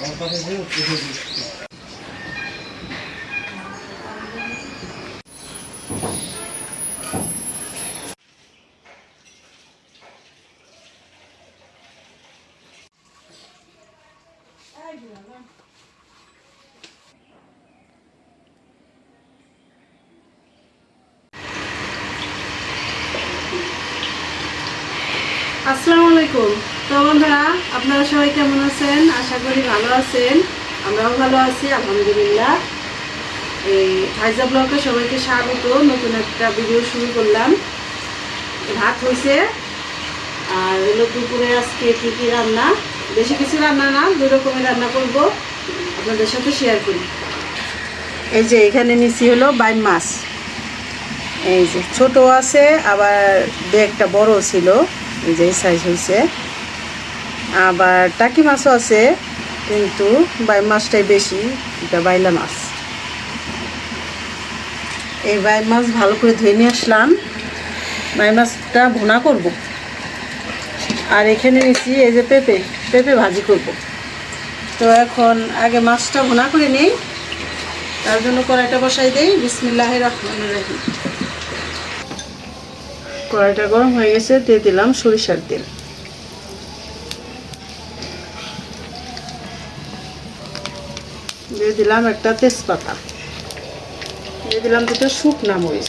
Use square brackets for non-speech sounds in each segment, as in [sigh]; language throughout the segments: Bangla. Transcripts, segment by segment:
然后发现没有机会就。আপনারা সবাই কেমন আছেন? আশা করি ভালো আছেন। আমরাও ভালো আছি, আলহামদুলিল্লাহ। এই ফাইজা ব্লগে সবাইকে স্বাগত। নতুন একটা ভিডিও শুরু করলাম। ভাত হয়েছে। আর এলো দুপুরে আজকে কী কী রান্না? বেশি কিছু রান্না না, দুই রকমের রান্না করব। আপনাদের সাথে শেয়ার করি। এই যে এখানে নিচি হলো বাইন মাছ। এই যে ছোট আছে, আবার দু একটা বড় ছিল। এই যে সাইজ হয়েছে। আবার টাকি মাছও আছে, কিন্তু বাই মাছটাই বেশি, এটা বাইলা মাছ। এই বাই মাছ ভালো করে ধুয়ে নিয়ে আসলাম। বাই মাছটা ভুনা করব। আর এখানে নিচ্ছি এই যে পেঁপে পেঁপে ভাজি করব। তো এখন আগে মাছটা ভুনা করে নিই। তার জন্য কড়াইটা বসাই দেই। বিসমিল্লাহ রহমান রাহিম। কড়াইটা গরম হয়ে গেছে, দিয়ে দিলাম সরিষার তেল। দিয়ে দিলাম একটা তেজপাতা। দিয়ে দিলাম দুটো শুকনা মরিচ।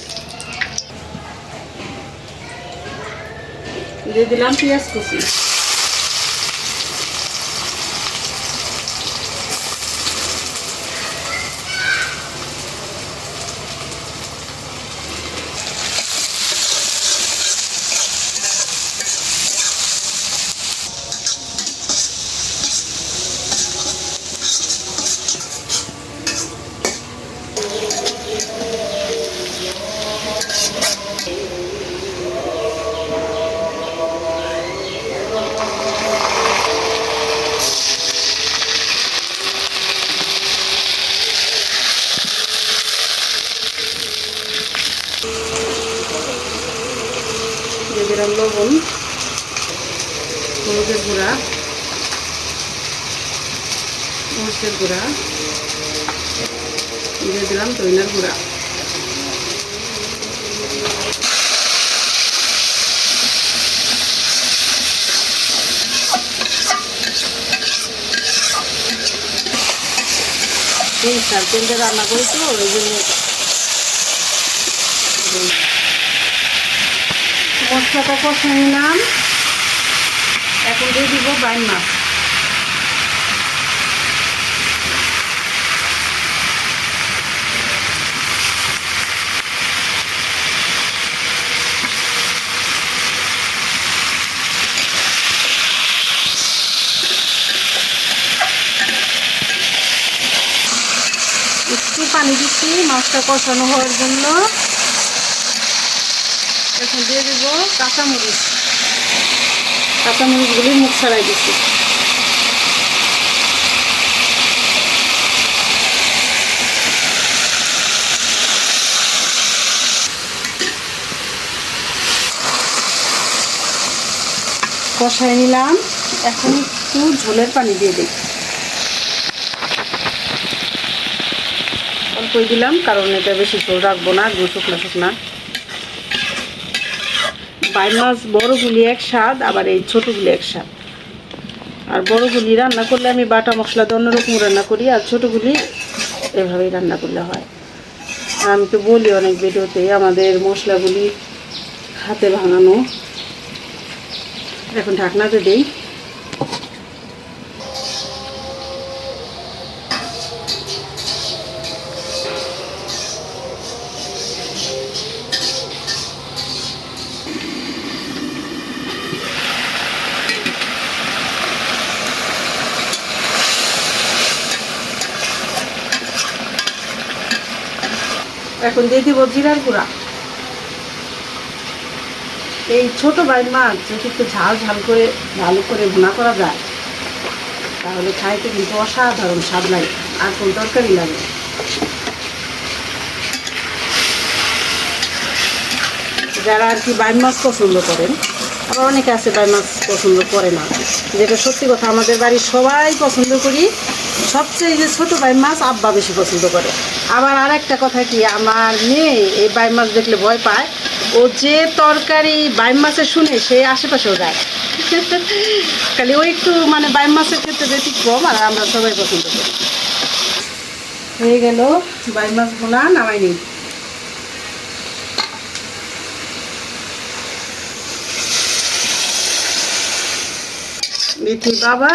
দিয়ে দিলাম পেঁয়াজ কুচি। দিলাম লবণ, হলুদের গুঁড়া, মরিচের গুঁড়া, দিয়ে দিলাম দইনার গুঁড়া। এই সার্কেলটা রান্না করি তো, ওই জন্য মশলাটা কষে নিলাম। এখন দিয়ে দিব বাইন মাছ। একটু পানি দিচ্ছি, মাছটা কষানো হওয়ার জন্য। এখন দিয়ে দেবো কাঁচামরিচ। কাঁচামরিচগুলি মুখ ছাড়াই দিচ্ছি কষাই নিলাম। এখন একটু ঝোলের পানি দিয়ে দিই। অল্পই দিলাম, কারণ এটা বেশি ঝোল রাখব না শুকনা শুকনা। বাইর মাছ বড়গুলি এক স্বাদ, আবার এই ছোটোগুলি এক স্বাদ। আর বড়গুলি রান্না করলে আমি বাটা মশলা দিয়ে অন্যরকম রান্না করি, আর ছোটোগুলি এভাবেই রান্না করলে হয়। আর আমি তো বলি অনেক ভিডিওতে আমাদের মশলাগুলি হাতে ভাঙানো এখন ঢাকনাতে দেই। দিব জিরার গুঁড়া। এই ছোট বাইর মাছ যদি একটু ঝাল ঝাল করে, ভালো করে ভুনা করা যায়, তাহলে খাইতে কিন্তু অসাধারণ স্বাদ লাগে, আর কোন তরকারি লাগে যারা আর কি বাইর মাছ পছন্দ করেন, আবার অনেকে আছে বাইর মাছ পছন্দ করে না। যেটা সত্যি কথা, আমাদের বাড়ির সবাই পছন্দ করি। সবচেয়ে যে ছোটো বাই মাছ আব্বা বেশি পছন্দ করে। আবার আর একটা কথা কি, আমার মেয়ে এই বাই মাছ দেখলে ভয় পায়। ও যে তরকারি বাই মাছের শুনে সে আশেপাশেও যায়। [laughs] খালি ও একটু মানে বাই মাছের ক্ষেত্রে বেশি কম, আর আমরা সবাই পছন্দ করি। হয়ে গেল, বাই মাছ বোনা নামাইনি বাবা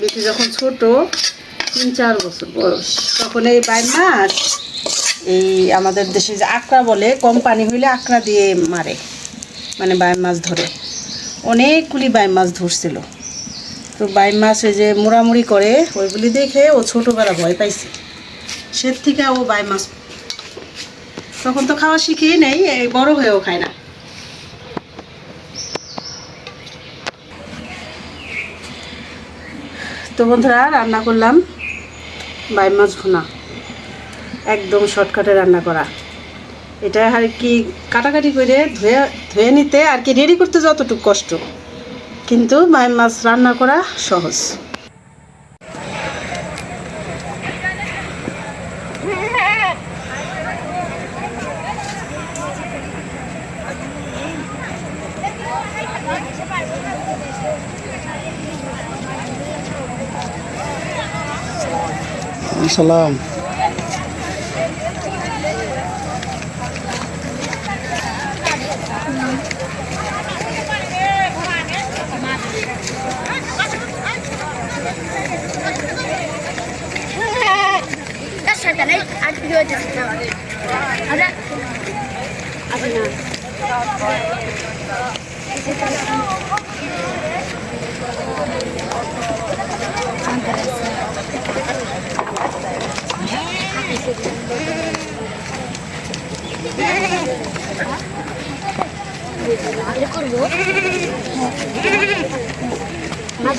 বিথি যখন ছোট, তিন, চার বছর বয়স। তখন এই বাইম মাছ এই আমাদের দেশে যে আকড়া বলে, কম পানি হইলে আকড়া দিয়ে মারে মানে বাইম মাছ ধরে। অনেকগুলি বাইম মাছ ধরছিল। তো বাইম মাছ ওই যে মোড়ামুড়ি করে, ওইগুলি দেখে ও ছোটোবেলা ভয় পাইছে। সে থেকে ও বাই মাছ তখন তো খাওয়া শিখেই নেই বড় হয়েও খায় না। তো বন্ধুরা, রান্না করলাম বাইম মাছ ভুনা। একদম শর্টকাটে রান্না করা। এটা আর কি কাটাকাটি করে ধুয়ে ধুয়ে নিতে আর কি রেডি করতে যতটুকু কষ্ট। কিন্তু বাইম মাছ রান্না করা সহজ। সালাম করব মাছ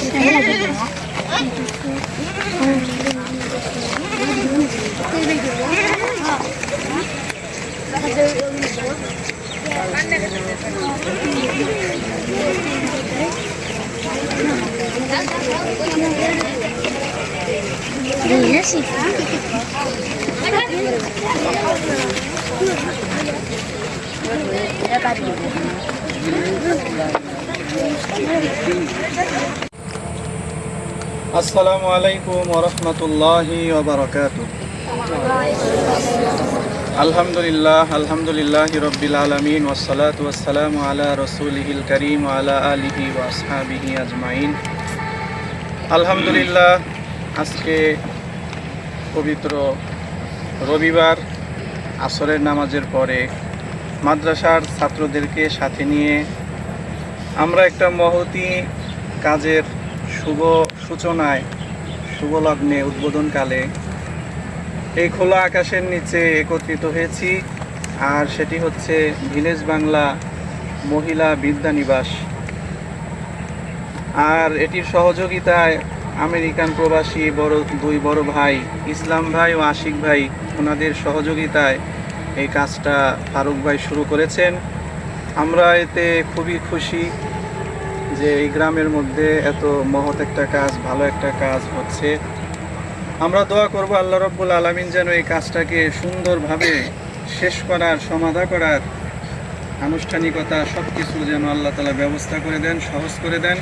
আসসালামু আলাইকুম ওরহমতুল্লাহি ওবরাকাত আলহামদুলিল্লাহ আলহামদুলিল্লাহ রব্বিল আলমিন ওসালাত ওয়াসালাম আলা রসুলহিল করিম আলা আলিহি ওয়াসহাবিহি আজমাইন আলহামদুলিল্লাহ আজকে পবিত্র রবিবার আসরের নামাজের পরে মাদ্রাসার ছাত্রদেরকে সাথে নিয়ে আমরা একটা মহতি কাজের শুভ সূচনায় শুভ লগ্নে উদ্বোধনকালে এই খোলা আকাশের নিচে একত্রিত হয়েছি আর সেটি হচ্ছে ভিলেজ বাংলা মহিলা বিদ্যানিবাস আর এটির সহযোগিতায় আমেরিকান প্রবাসী বড় দুই বড় ভাই, ইসলাম ভাই ও আশিক ভাই, ওনাদের সহযোগিতায় এই কাজটা ফারুক ভাই শুরু করেছেন। আমরা এতে খুবই খুশি যে এই গ্রামের মধ্যে এত মহৎ একটা কাজ, ভালো একটা কাজ হচ্ছে। আমরা দোয়া করব আল্লাহ রব্বুল আলমিন যেন এই কাজটাকে সুন্দরভাবে শেষ করার, সমাধা করার, আনুষ্ঠানিকতা সব কিছু যেন আল্লাহ তালা ব্যবস্থা করে দেন, সহজ করে দেন।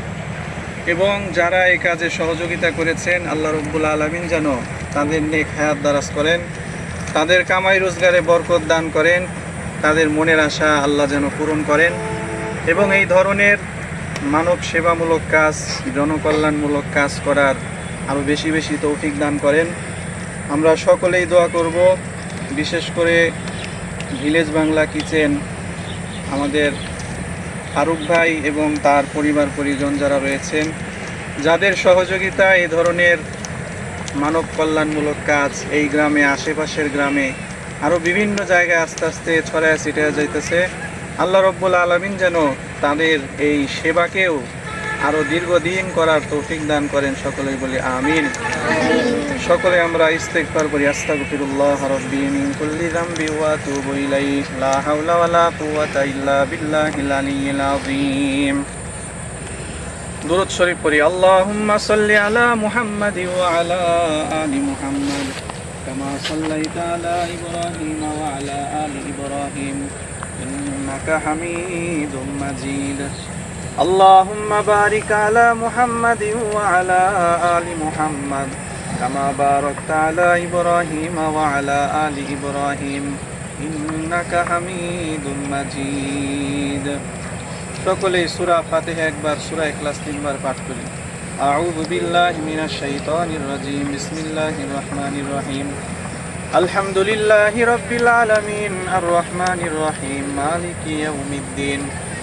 এবং যারা এই কাজে সহযোগিতা করেছেন, আল্লাহ রব্বুল আলমিন যেন তাদের নেক হায়াত দারাজ করেন, তাদের কামাই রোজগারে বরকত দান করেন, তাদের মনের আশা আল্লাহ যেন পূরণ করেন এবং এই ধরনের মানব সেবামূলক কাজ, জনকল্যাণমূলক কাজ করার আরও বেশি বেশি তৌফিক দান করেন। আমরা সকলেই দোয়া করব, বিশেষ করে ভিলেজ বাংলা কিচেন, আমাদের ফারুক ভাই এবং তার পরিবার পরিজন যারা রয়েছেন, যাদের সহযোগিতা এ ধরনের মানব কল্যাণমূলক কাজ এই গ্রামে, আশেপাশের গ্রামে আরও বিভিন্ন জায়গায় আস্তে আস্তে ছড়ায় ছিটায় যাইতেছে। আল্লাহ রব্বুল আলমিন যেন তাদের এই সেবাকেও আরও দীর্ঘদিন করার তৌফিক দান করেন সকলেই বলি আমিন। সকলে আমরা ইস্তেগফার করি। আস্তাগফিরুল্লাহ রাব্বি মিন কুল্লি যামবি ওয়া আতুবু ইলাইহি। লা হাওলা কুওয়াতা ইল্লা বিল্লাহিল আলিয়্যিল আযীম। শরীফ পড়ি, আল্লাহুম্মা সাল্লি আলা মুহাম্মাদি ওয়া আলা আলি মুহাম্মাদ কামা সাল্লাইতা আলা ইব্রাহিম ওয়া আলা আলি ইব্রাহিম ইন্নাকা হামিদুম মাজিদ। اللهم بارك على محمد وعلى آل محمد كما باركت على إبراهيم وعلى آل إبراهيم إنك حميد مجيد সকলেই সূরা ফাতিহা একবার সূরা ইখলাস তিনবার পাঠ করি আউযু বিল্লাহি মিনাশ শাইতানির রাজিম বিসমিল্লাহির রহমানির রহিম আলহামদুলিল্লাহি রাব্বিল আলামিন আর রহমানির রহিম মালিকি ইয়াউমিদ্দিন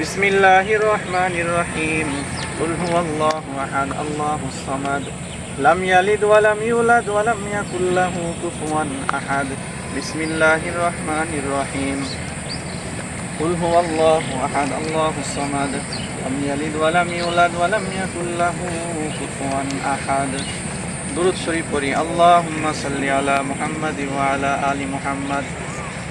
بسم الله الرحمن الرحيم قل هو الله أحد الله الصمد لم يلد ولم يولد ولم يكن له كفوا أحد بسم الله الرحمن الرحيم قل هو الله أحد الله الصمد لم يلد ولم يولد ولم يكن له كفوا أحد درود شريف পড়ি اللهم صل على محمد وعلى آل محمد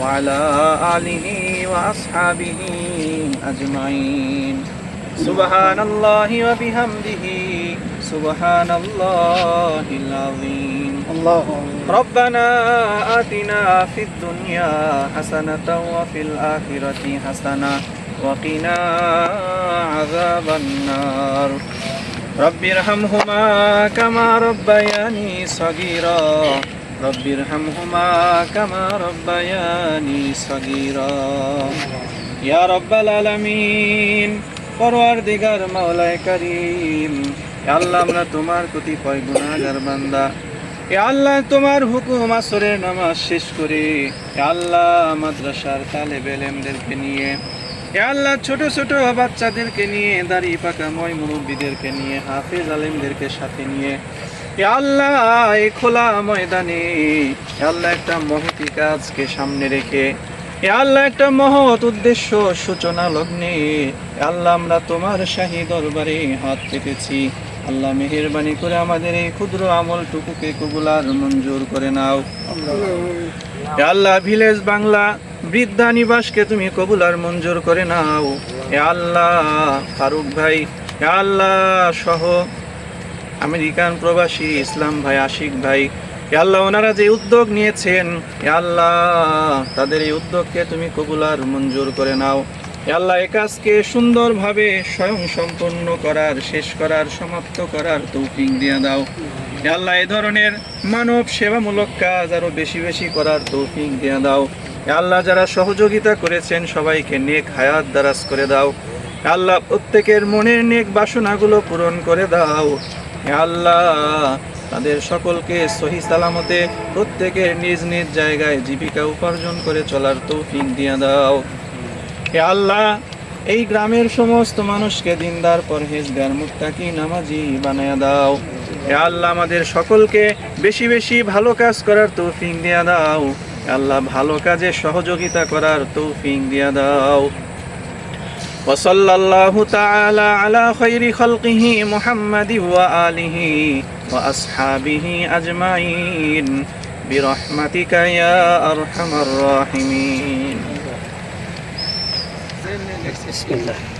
وعلى آله وأصحابه أجمعين. سبحان الله وبحمده. سبحان الله العظيم. الله ربنا آتنا في الدنيا حسنة وفي الآخرة حسنة وقنا عذاب النار. رب ارحمهما كما ربياني صغيرا. رب ارحمهما كما ربياني صغيرا يا رب العالمين পরওয়ারদিগার মাওলায় করিম আল্লাহ আমরা তোমার কতিপয় গুনাহগার বান্দা এ আল্লাহ তোমার হুকুম আসরের নামাজ শেষ করে এ আল্লাহ মাদ্রাসার তালে বেলেমদেরকে নিয়ে এ আল্লাহ ছোট ছোট বাচ্চাদেরকে নিয়ে দাড়ি পাকা ময় মুরব্বীদেরকে নিয়ে হাফেজ আলেমদেরকে সাথে নিয়ে এ আল্লাহ এই খোলা ময়দানে। আল্লাহ একটা মহতি কাজকে সামনে রেখে। আল্লাহ একটা মহৎ উদ্দেশ্য সূচনা লগ্নে। আল্লাহ, আমরা তোমার শাহী দরবারে হাত পেতেছি। আল্লাহ, মেহেরবানি করে আমাদের এই ক্ষুদ্র আমলটুকুকে কবুলার মঞ্জুর করে নাও। আল্লাহ, ভিলেজ বাংলা, বৃদ্ধা নিবাসকে তুমি কবুলার মঞ্জুর করে নাও। আল্লাহ, ফারুক ভাই আল্লাহ সহ আমেরিকান প্রবাসী ইসলাম ভাই, আশিক ভাই আল্লাহ ওনারা যে উদ্যোগ নিয়েছেন আল্লাহ তাদের এই উদ্যোগকে তুমি কবুলার মঞ্জুর করে নাও। আল্লাহ এ কাজকে সুন্দরভাবে স্বয়ং সম্পন্ন করার, শেষ করার, সমাপ্ত করার তৌফিক দিয়ে দাও। আল্লাহ এ ধরনের মানব সেবামূলক কাজ আরও বেশি বেশি করার তৌফিক দিয়ে দাও। আল্লাহ যারা সহযোগিতা করেছেন, সবাইকে নেক হায়াত দারাজ করে দাও। আল্লাহ প্রত্যেকের মনের নেক বাসনাগুলো পূরণ করে দাও। হে আল্লাহ, তাদের সকলকে সহি সালামতে প্রত্যেকের নিজ নিজ জায়গায় জীবিকা উপার্জন করে চলার তৌফিক দিয়ে দাও। হে আল্লাহ, এই গ্রামের সমস্ত মানুষকে দিনদার, পরহেজগার, মুত্তাকি, নামাজি বানায়া দাও। হে আল্লাহ, আমাদের সকলকে বেশি বেশি ভালো কাজ করার তৌফিক দিয়া দাও। আল্লাহ, ভালো কাজে সহযোগিতা করার তৌফিক দিয়া দাও। وصلى الله تعالى على خير خلقه محمد وآله وأصحابه أجمعين برحمتك يا أرحم الراحمين بسم الله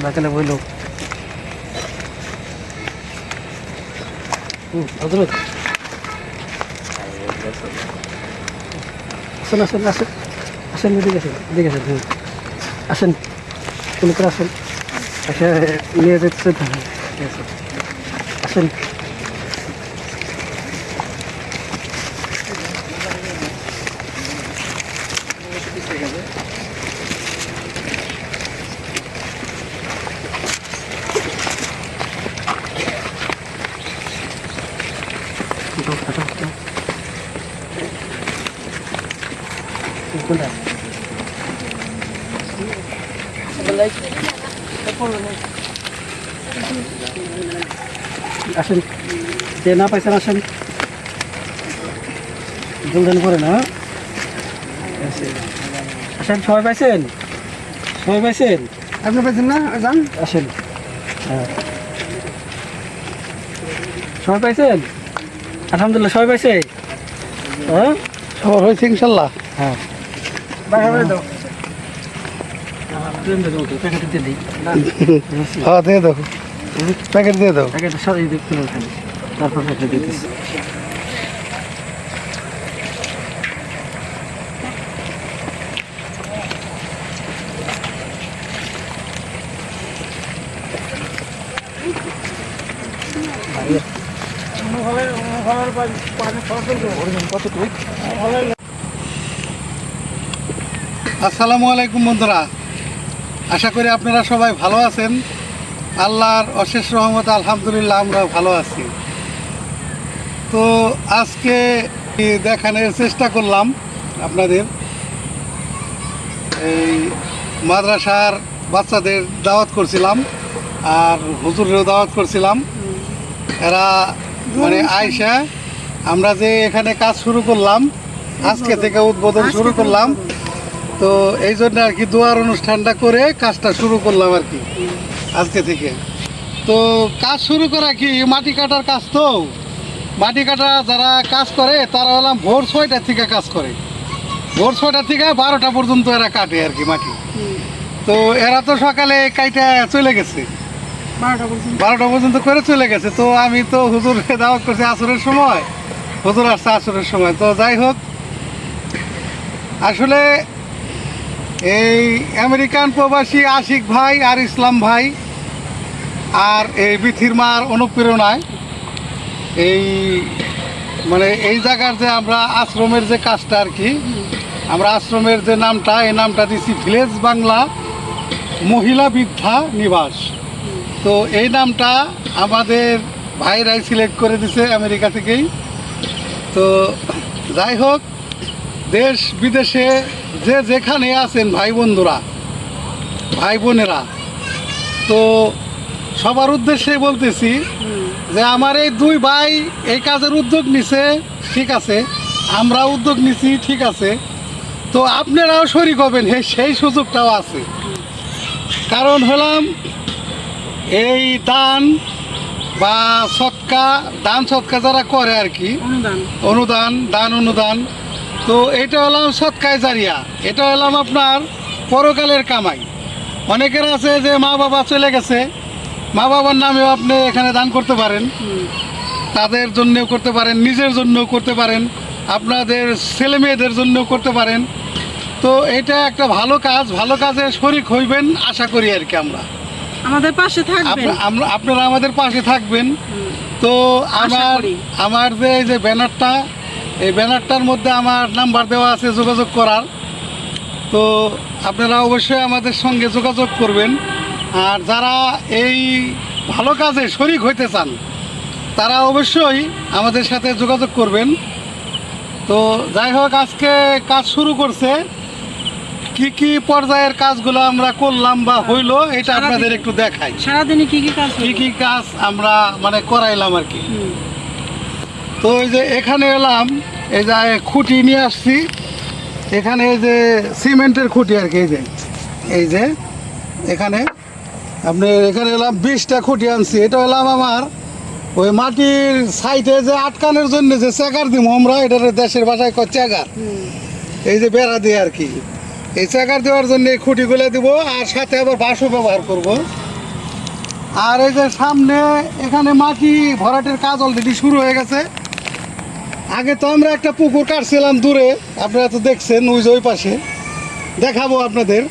দাদা কেন বইল হজরত আসেন আসেন আসেন। আসেন, এদিকে আসেন এদিকে আসেন হ্যাঁ আসেন, কোন করে আসেন। আচ্ছা নিয়ে যেতে আসেন। যে না পাইছেন আসেন। জলদিন করে না আসেন সবাই পাইছেন? সবাই পাইছেন? আপনি পাইছেন না? যান। আসেন। হ্যাঁ। সবাই পাইছেন? আলহামদুলিল্লাহ সবাই পাইছে? হ্যাঁ? সবার হয়েছে ইনশাল্লাহ। হ্যাঁ। বাইরে প্যাকেট দিয়ে হ্যাঁ দাও। প্যাকেট দিয়ে দাও। প্যাকেট তারপর আসসালামু আলাইকুম বন্ধুরা। আশা করি আপনারা সবাই ভালো আছেন। আল্লাহর অশেষ রহমত আলহামদুলিল্লাহ আমরাও ভালো আছি। তো আজকে দেখানোর চেষ্টা করলাম আপনাদের। এই মাদ্রাসার বাচ্চাদের দাওয়াত করছিলাম আর হুজুরেরও দাওয়াত করছিলাম। এরা মানে আয়সা আমরা যে এখানে কাজ শুরু করলাম আজকে থেকে উদ্বোধন শুরু করলাম। তো এই জন্য আর কি দোয়ার অনুষ্ঠানটা করে কাজটা শুরু করলাম আর কি। আজকে থেকে। তো কাজ শুরু করা কি? মাটি কাটার কাজ তো? মাটি কাটা যারা কাজ করে তারা হলাম ভোর ছয়টা থেকে কাজ করে। ভোর ছয়টা থেকে বারোটা পর্যন্ত এরা কাটে আর কি মাটি। তো এরা তো সকালে কাইটা চলে গেছে। বারোটা পর্যন্ত। করে চলে গেছে। তো আমি তো হুজুরকে দাওয়াত করছি আসরের সময়। হুজুর আসছে আসরের সময়। তো যাই হোক আসলে এই আমেরিকান প্রবাসী আশিক ভাই আর ইসলাম ভাই আর এই বিথির মার অনুপ্রেরণায় এই মানে এই জায়গার যে আমরা আশ্রমের যে কাজটা আর কি, আমরা আশ্রমের যে নামটা, এই নামটা দিছি ভিলেজ বাংলা মহিলা বৃদ্ধা নিবাস। তো এই নামটা আমাদের ভাইরাই সিলেক্ট করে দিছে আমেরিকা থেকেই। তো যাই হোক, দেশ বিদেশে যে যেখানে আছেন ভাই বন্ধুরা, ভাই বোনেরা, তো সবার উদ্দেশ্যে বলতেছি যে আমার এই দুই ভাই এই কাজের উদ্যোগ নিছে ঠিক আছে। আমরা উদ্যোগ নিছি ঠিক আছে। তো আপনারাও শরিক হবেন সেই সুযোগটাও আছে। কারণ হলাম এই দান বা সৎকা দান সৎকা যারা করে আর কি অনুদান। দান অনুদান তো এটা হলাম সৎকায় জারিয়া। এটা হলাম আপনার পরকালের কামাই। অনেকের আছে যে মা বাবা চলে গেছে মা বাবার নামেও আপনি এখানে দান করতে পারেন। তাদের জন্যও করতে পারেন নিজের জন্যও করতে পারেন আপনাদের ছেলে মেয়েদের জন্যও করতে পারেন। তো এটা একটা ভালো কাজ ভালো কাজে শরিক হইবেন আশা করি আর কি আমরা। আমাদের পাশে থাকবেন। আপনারা আমাদের পাশে থাকবেন। তো আমার। আমার যে এই যে ব্যানারটা এই ব্যানারটার মধ্যে আমার নাম্বার দেওয়া আছে যোগাযোগ করার। তো আপনারা অবশ্যই আমাদের সঙ্গে যোগাযোগ করবেন। আর যারা এই ভালো কাজে শরিক হইতে চান তারা অবশ্যই আমাদের সাথে যোগাযোগ করবেন। তো যাই হোক আজকে কাজ শুরু করছে। কি কি পর্যায়ের কাজগুলো আমরা করলাম বা হইল এটা আপনাদের একটু দেখাই। সারাদিনে কি কি কাজ কি? কি কাজ আমরা মানে করাইলাম আর কি। তো এই যে এখানে এলাম এই যে খুঁটি নিয়ে আসছি। এখানে এই যে সিমেন্টের খুঁটি আর কি এই যে এই যে এখানে। আপনি এখানে এলাম বিশটা খুঁটি আনছি। এটা এলাম আমার ওই মাটির সাইডে যে আটকানোর জন্য যে চেকার দিব আমরা এটা দেশের ভাষায় কয় চেকার এই যে বেড়া দিয়ে আর কি। এই চেকার দেওয়ার জন্য এই খুঁটিগুলো দিব আর সাথে আবার বাঁশও ব্যবহার করব। আর এই যে সামনে এখানে মাটি ভরাটের কাজ অলরেডি শুরু হয়ে গেছে। আগে তো আমরা একটা পুকুর কাটছিলাম দূরে, আপনারা তো দেখছেন ওই যে ওই পাশে। দেখাবো আপনাদের।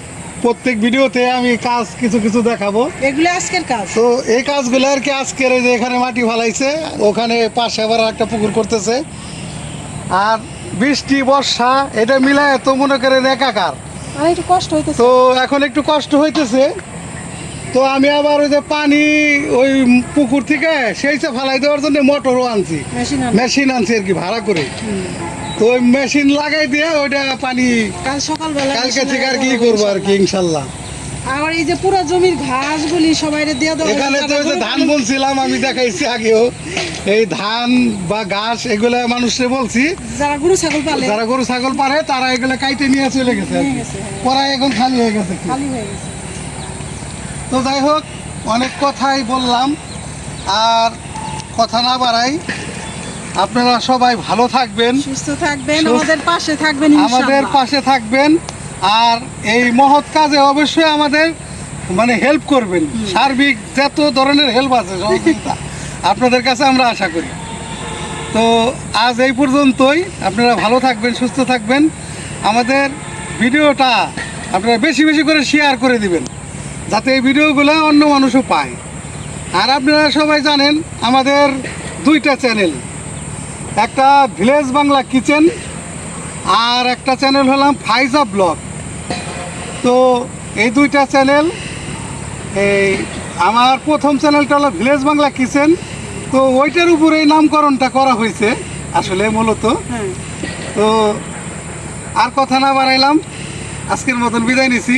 প্রত্যেক ভিডিওতে আমি কাজ কিছু কিছু দেখাবো। এগুলো আজকের কাজ? তো এই কাজগুলো আর কি আজকের এই যে এখানে মাটি ফালাইছে ওখানে পাশে আবার একটা পুকুর করতেছে। আর বৃষ্টি বর্ষা এটা মিলায় তো মনে করেন একাকার। একটু কষ্ট হইতেছে। তো এখন একটু কষ্ট হইতেছে। তো আমি আবার ওই যে পানি ওই পুকুর থেকে সেইটা ফালাই দেওয়ার জন্য মোটরও আনছি। মেশিন আনছি। আর কি ভাড়া করে। তো মেশিন লাগাই দিয়ে ওইটা পানি কাল সকালবেলা কালকে থেকে আর কি করব আর কি ইনশাল্লাহ। আবার এই যে পুরো জমির ঘাসগুলি দিয়ে এখানে তো যে ধান বলছিলাম আমি দেখাইছি আগেও। এই ধান বা ঘাস এগুলা মানুষে বলছি যারা গরু ছাগল পালে। যারা গরু ছাগল পারে তারা এগুলো কাইটে নিয়ে চলে গেছে হ্যাঁ। পড়া এখন খালি হয়ে গেছে খালি হয়ে গেছে। তো যাই হোক অনেক কথাই বললাম আর কথা না বাড়াই আপনারা সবাই ভালো থাকবেন। সুস্থ থাকবেন আমাদের পাশে থাকবেন আমাদের পাশে থাকবেন। আর এই মহৎ কাজে অবশ্যই আমাদের মানে হেল্প করবেন। সার্বিক যত ধরনের হেল্প আছে সহযোগিতা আপনাদের কাছে আমরা আশা করি। তো আজ এই পর্যন্তই। আপনারা ভালো থাকবেন সুস্থ থাকবেন। আমাদের ভিডিওটা আপনারা বেশি বেশি করে শেয়ার করে দিবেন যাতে এই ভিডিওগুলো অন্য মানুষও পায়। আর আপনারা সবাই জানেন আমাদের দুইটা চ্যানেল একটা ভিলেজ বাংলা কিচেন আর একটা চ্যানেল হলাম ফাইজা ব্লগ। তো এই দুইটা চ্যানেল এই আমার প্রথম চ্যানেলটা হলো ভিলেজ বাংলা কিচেন। তো ওইটার উপরেই নামকরণটা করা হয়েছে আসলে মূলত। হ্যাঁ। তো আর কথা না বাড়াইলাম আজকের মতন বিদায় নিছি।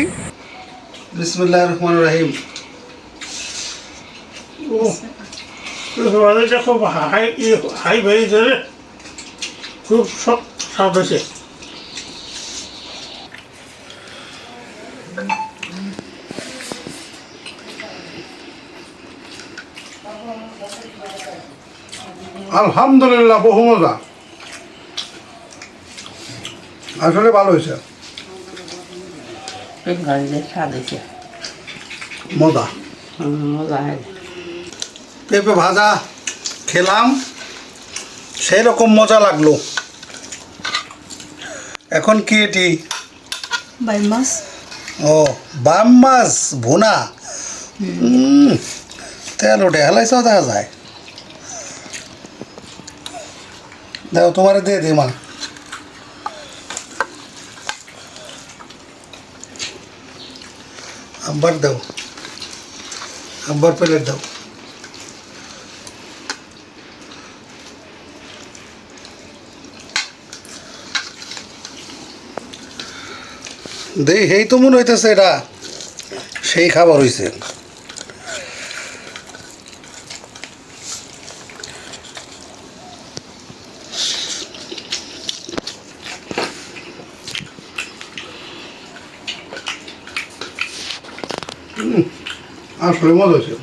বিসমুল্লাহ রহমান রাহিম। খুব হাই হাই রে। খুব সব স্বাদ হয়েছে আলহামদুলিল্লাহ বহু মজা। আসলে ভালো হয়েছে। মজা। পেঁপে ভাজা খেলাম সেই রকম মজা লাগল। এখন কি এটি? মাস ও বাম মাছ ভুনা তেল ওঠে হেলাইছেও দেখা যায়। দেখো তোমার দিয়ে দিই মা। আব্বার দাও। আব্বার প্লেট দাও। দেই সেই তো মনে হইতেছে এটা। সেই খাবার হইছে। আসলে মজা হয়েছে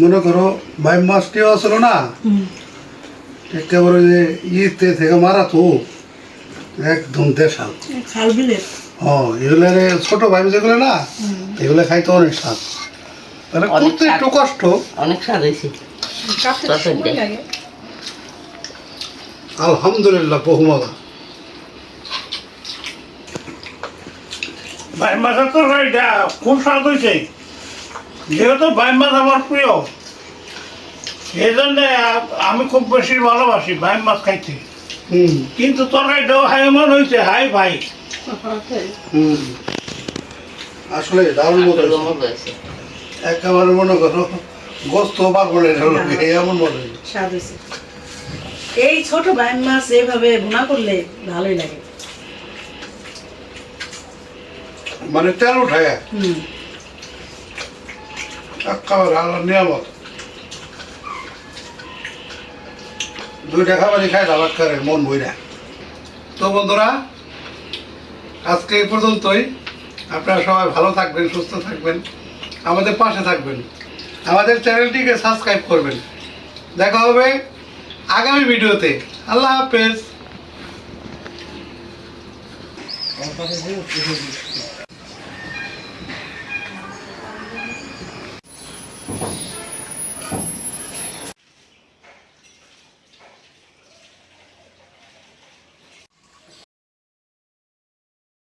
মনে করো ভাই মাছটিও আসলো না? একেবারে যে ইতে থেকে মারা তো একদম দেশাল। ও এগুলো ছোট ভাই যেগুলো না এগুলো খাইতে অনেক স্বাদ। তাহলে করতে একটু কষ্ট। অনেক স্বাদ হয়েছে। আলহামদুলিল্লাহ বহু মজা ভাই মাছের তো খুব স্বাদ হয়েছে? যেহেতু ভাই মাছ আমার প্রিয়। এই জন্যে আমি খুব বেশি ভালোবাসি ভাই মাছ খাইতে। হুম। কিন্তু তরকারিটাও হাই এমন হয়েছে হাই ভাই। হুম। আসলে দারুণ মজা হয়েছে। একেবারে মনে করো গোস্ত পারব না এমন হয়েছে। এই ছোট বাইম মাছ এভাবে ভুনা করলে ভালোই লাগে। মানে তেল উঠায়? হুম। একেবারে আল্লাহ নিয়ামত। দুইটা খাবারই খাই দাবার করে, মন বইরা তো বন্ধুরা, আজকে এই পর্যন্তই। আপনারা সবাই ভালো থাকবেন, সুস্থ থাকবেন, আমাদের পাশে থাকবেন। আমাদের চ্যানেলটিকে সাবস্ক্রাইব করবেন। দেখা হবে আগামী ভিডিওতে। আল্লাহ হাফেজ।